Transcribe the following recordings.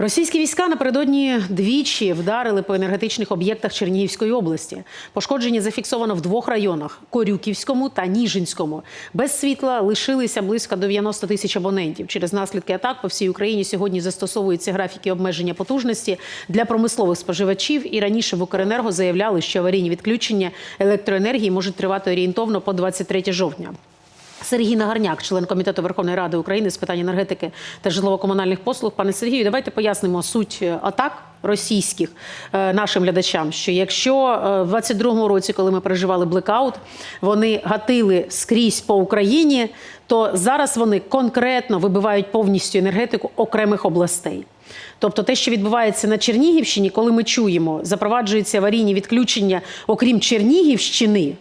Російські війська напередодні двічі вдарили по енергетичних об'єктах Чернігівської області. Пошкодження зафіксовано в двох районах Корюківському та Ніжинському. Без світла лишилися близько 90 тисяч абонентів. Через наслідки атак по всій Україні сьогодні застосовуються графіки обмеження потужності для промислових споживачів. І раніше в Укренерго заявляли, що аварійні відключення електроенергії можуть тривати орієнтовно по 23 жовтня. Сергій Нагарняк, член комітету Верховної Ради України з питань енергетики та житлово-комунальних послуг. Пане Сергію, давайте пояснимо суть е, атак російських е, нашим глядачам. Що якщо е, в 22-му році, коли ми переживали блекаут, вони гатили скрізь по Україні, то зараз вони конкретно вибивають повністю енергетику окремих областей. Тобто те, що відбувається на Чернігівщині, коли ми чуємо, запроваджуються аварійні відключення, окрім Чернігівщини.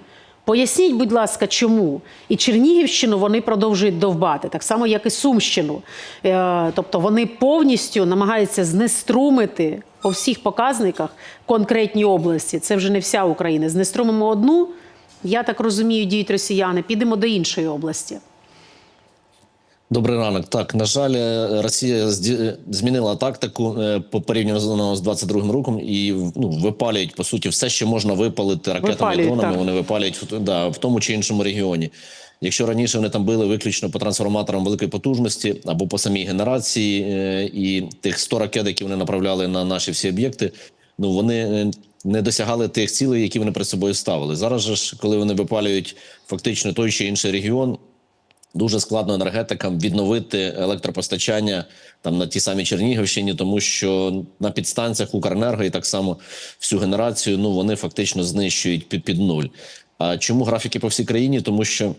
Поясніть, будь ласка, чому і Чернігівщину вони продовжують довбати, так само, як і Сумщину. Е, Тобто вони повністю намагаються знеструмити по всіх показниках конкретні області. Це вже не вся Україна. Знеструмимо одну, я так розумію, діють росіяни. Підемо до іншої області. Добрий ранок. Так, на жаль, е, Росія зді- змінила тактику е, по порівняно з 22-м роком і ну, випалюють по суті все, що можна випалити ракетами і дронами. так. Вони випалюють да, в тому чи іншому регіоні. Якщо раніше вони там били виключно по трансформаторам великої потужності або по самій генерації, е, і тих 100 ракет, які вони направляли на наші всі об'єкти, ну вони е, не досягали тих цілей, які вони перед собою ставили. Зараз же ж, коли вони випалюють фактично той чи інший регіон, дуже складно енергетикам відновити електропостачання там на тій самій Чернігівщині, тому що на підстанціях Укренерго і так само всю генерацію ну вони фактично знищують під, під нуль. А чому графіки по всій країні? Тому що.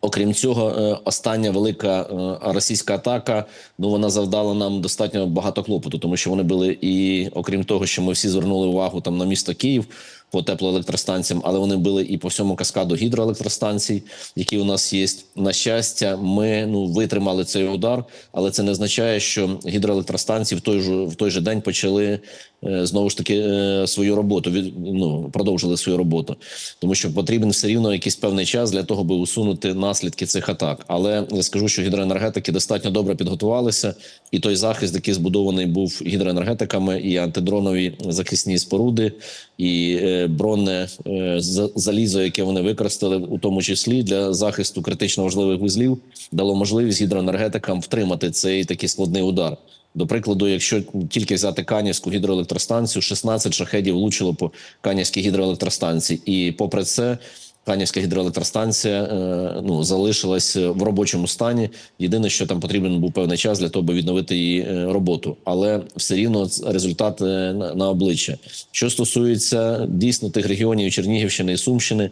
Окрім цього, е, остання велика е, російська атака. Ну вона завдала нам достатньо багато клопоту, тому що вони були і окрім того, що ми всі звернули увагу там на місто Київ по теплоелектростанціям, але вони били і по всьому каскаду гідроелектростанцій, які у нас є. На щастя, ми ну витримали цей удар, але це не означає, що гідроелектростанції в той же в той же день почали е, знову ж таки е, свою роботу. Від ну продовжили свою роботу, тому що потрібен все рівно якийсь певний час для того, би усунути наслідки цих атак. Але я скажу, що гідроенергетики достатньо добре підготувалися, і той захист, який збудований був гідроенергетиками, і антидронові захисні споруди, і е, бронне е, залізо, яке вони використали, у тому числі для захисту критично важливих вузлів, дало можливість гідроенергетикам втримати цей такий складний удар. До прикладу, якщо тільки взяти Канівську гідроелектростанцію, 16 шахедів влучило по Канівській гідроелектростанції, і попри це. Канівська гідроелектростанція е, ну залишилась в робочому стані. Єдине, що там потрібен був певний час для того, аби відновити її е, роботу, але все рівно результат е, на, обличчя. Що стосується дійсно тих регіонів Чернігівщини і Сумщини,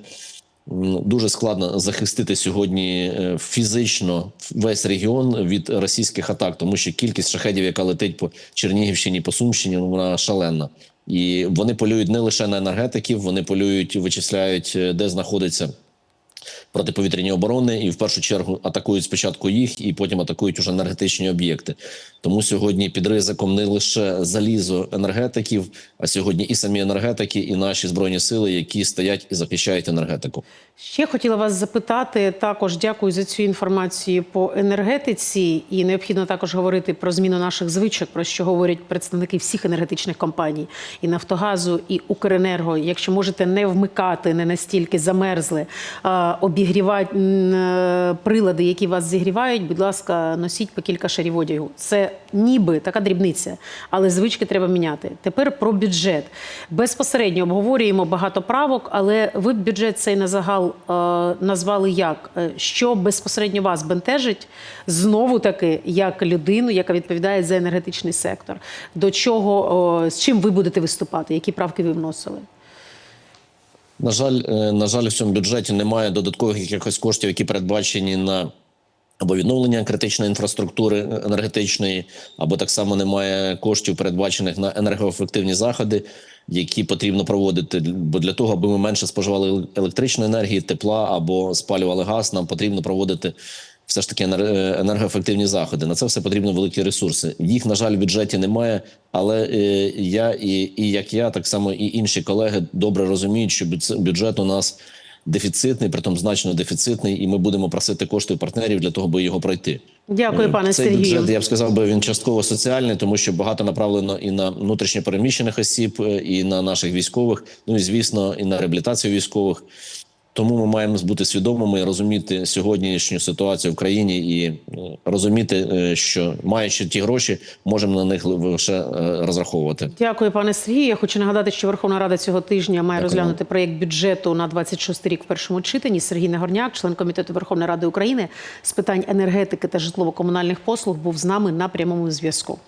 дуже складно захистити сьогодні фізично весь регіон від російських атак, тому що кількість шахедів, яка летить по Чернігівщині, по Сумщині, ну, вона шалена. І вони полюють не лише на енергетиків, вони полюють, вичисляють, е, де знаходиться протиповітряні оборони, і в першу чергу атакують спочатку їх, і потім атакують уже енергетичні об'єкти. Тому сьогодні під ризиком не лише залізо енергетиків, а сьогодні і самі енергетики, і наші збройні сили, які стоять і захищають енергетику. Ще хотіла вас запитати також. Дякую за цю інформацію по енергетиці. І необхідно також говорити про зміну наших звичок, про що говорять представники всіх енергетичних компаній і Нафтогазу, і Укренерго. Якщо можете не вмикати, не настільки замерзли, а обігрівати е, прилади, які вас зігрівають. Будь ласка, носіть по кілька шарів одягу. Це ніби така дрібниця, але звички треба міняти. Тепер про бюджет. Безпосередньо обговорюємо багато правок, але ви бюджет цей на загал е, назвали як? Е, Що безпосередньо вас бентежить знову таки як людину, яка відповідає за енергетичний сектор? До чого з чим ви будете виступати? Які правки ви вносили? На жаль, е, на жаль, в цьому бюджеті немає додаткових якихось коштів, які передбачені на або відновлення критичної інфраструктури енергетичної, або так само немає коштів, передбачених на енергоефективні заходи, які потрібно проводити. Бо для того, аби ми менше споживали електричної енергії, тепла або спалювали газ, нам потрібно проводити. Все ж таки е, енергоефективні заходи. На це все потрібно великі ресурси. Їх, на жаль, в бюджеті немає. Але е, я і, і як я, так само і інші колеги добре розуміють, що бюджет у нас дефіцитний, притом значно дефіцитний, і ми будемо просити кошти у партнерів для того, аби його пройти. Дякую, Е, пане Цей Сергію. бюджет, я б сказав би, він частково соціальний, тому що багато направлено і на внутрішньо переміщених осіб, і на наших військових. Ну і звісно, і на реабілітацію військових. Тому ми маємо бути свідомими розуміти сьогоднішню ситуацію в країні і е, розуміти, е, що маючи ті гроші, можемо на них лише е, розраховувати. Дякую, пане Сергію. Я хочу нагадати, що Верховна Рада цього тижня має Дякую розглянути проєкт бюджету на 26 рік в першому читанні. Сергій Нагорняк, член комітету Верховної Ради України з питань енергетики та житлово-комунальних послуг, був з нами на прямому зв'язку.